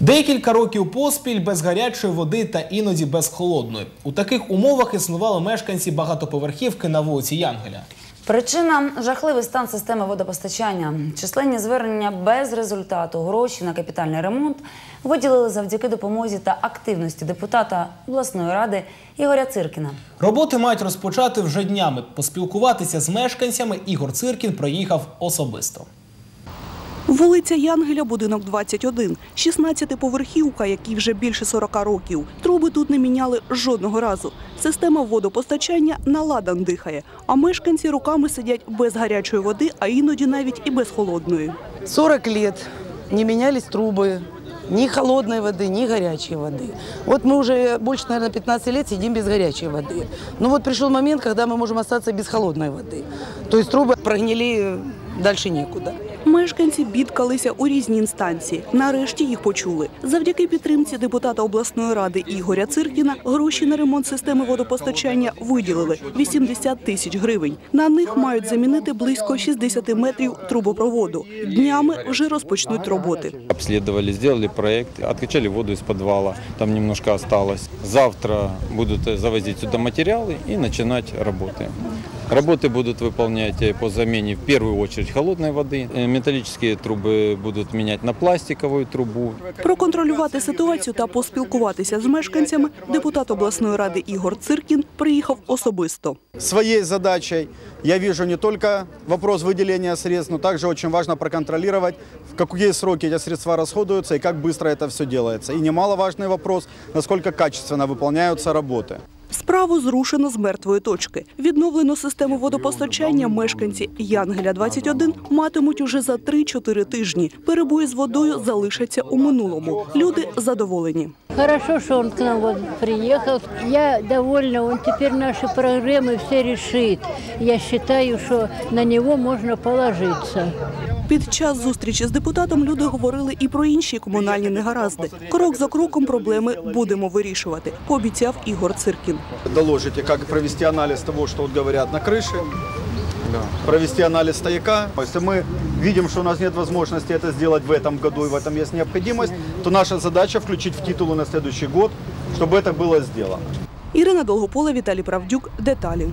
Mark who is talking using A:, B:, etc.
A: Декілька років поспіль без гарячої води та іноді без холодної. У таких умовах існували мешканці багатоповерхівки на вулиці Янгеля.
B: Причина жахливий стан системи водопостачання. Численні звернення без результату. Гроші на капітальний ремонт виділили завдяки допомозі та активності депутата обласної ради Ігоря Циркіна.
A: Роботи мають розпочати вже днями. Поспілкуватися з мешканцями Ігор Циркін приїхав особисто.
C: Вулиця Янгеля, будинок 21. 16-поверхівка, якій вже більше 40 років. Труби тут не міняли жодного разу. Система водопостачання на ладан дихає, а мешканці руками сидять без гарячої води, а іноді навіть і без холодної.
D: 40 лет не менялись трубы, ни холодной воды, ни горячей воды. Вот мы уже больше, наверное, 15 лет сидим без горячей воды. Но вот пришел момент, когда мы можем остаться без холодной воды. То есть трубы прогнили, дальше некуда.
C: Мешканці бідкалися у різні інстанції. Нарешті їх почули. Завдяки підтримці депутата обласної ради Ігоря Циркіна гроші на ремонт системи водопостачання виділили 80 тисяч гривень. На них мають замінити близько 60 метрів трубопроводу. Днями вже розпочнуть роботи.
E: Обследовали, сделали проект, откачали воду из подвала, там немножко осталось. Завтра будут э, завозить сюда материалы и начинать работы. Работы будут выполнять э, по замене в первую очередь холодной воды. Э, Металлические трубы будут менять на пластиковую трубу.
C: Проконтролювати ситуацію та поспілкуватися з мешканцями депутат обласної ради Ігор Циркін приїхав особисто.
F: Своей задачей я вижу не только вопрос выделения средств, но также очень важно проконтролировать, в какие сроки эти средства расходуются и как быстро это все делается. И немаловажный вопрос, насколько качественно выполняются работы.
C: Справу зрушено з мертвої точки. Відновлено систему водопостачання мешканці Янгеля 21 матимуть уже за 3-4 тижні. Перебої з водою залишаться у минулому. Люди задоволені.
G: Хорошо, что он к нам вот приехал. Я довольна, он теперь наши проблемы все решит. Я считаю, что на него можно положиться.
C: Під час зустрічі з депутатом люди говорили і про інші комунальні негаразди. Крок за кроком проблеми будемо вирішувати, пообіцяв Ігор Циркін.
F: Доложите, как провести анализ того, что вот говорят на крыше, провести анализ стояка. Если мы видим, что у нас нет возможности это сделать в этом году и в этом есть необходимость, то наша задача включить в титулы на следующий год, чтобы это было сделано.
C: Ірина Долгопола, Віталій Правдюк. Деталі.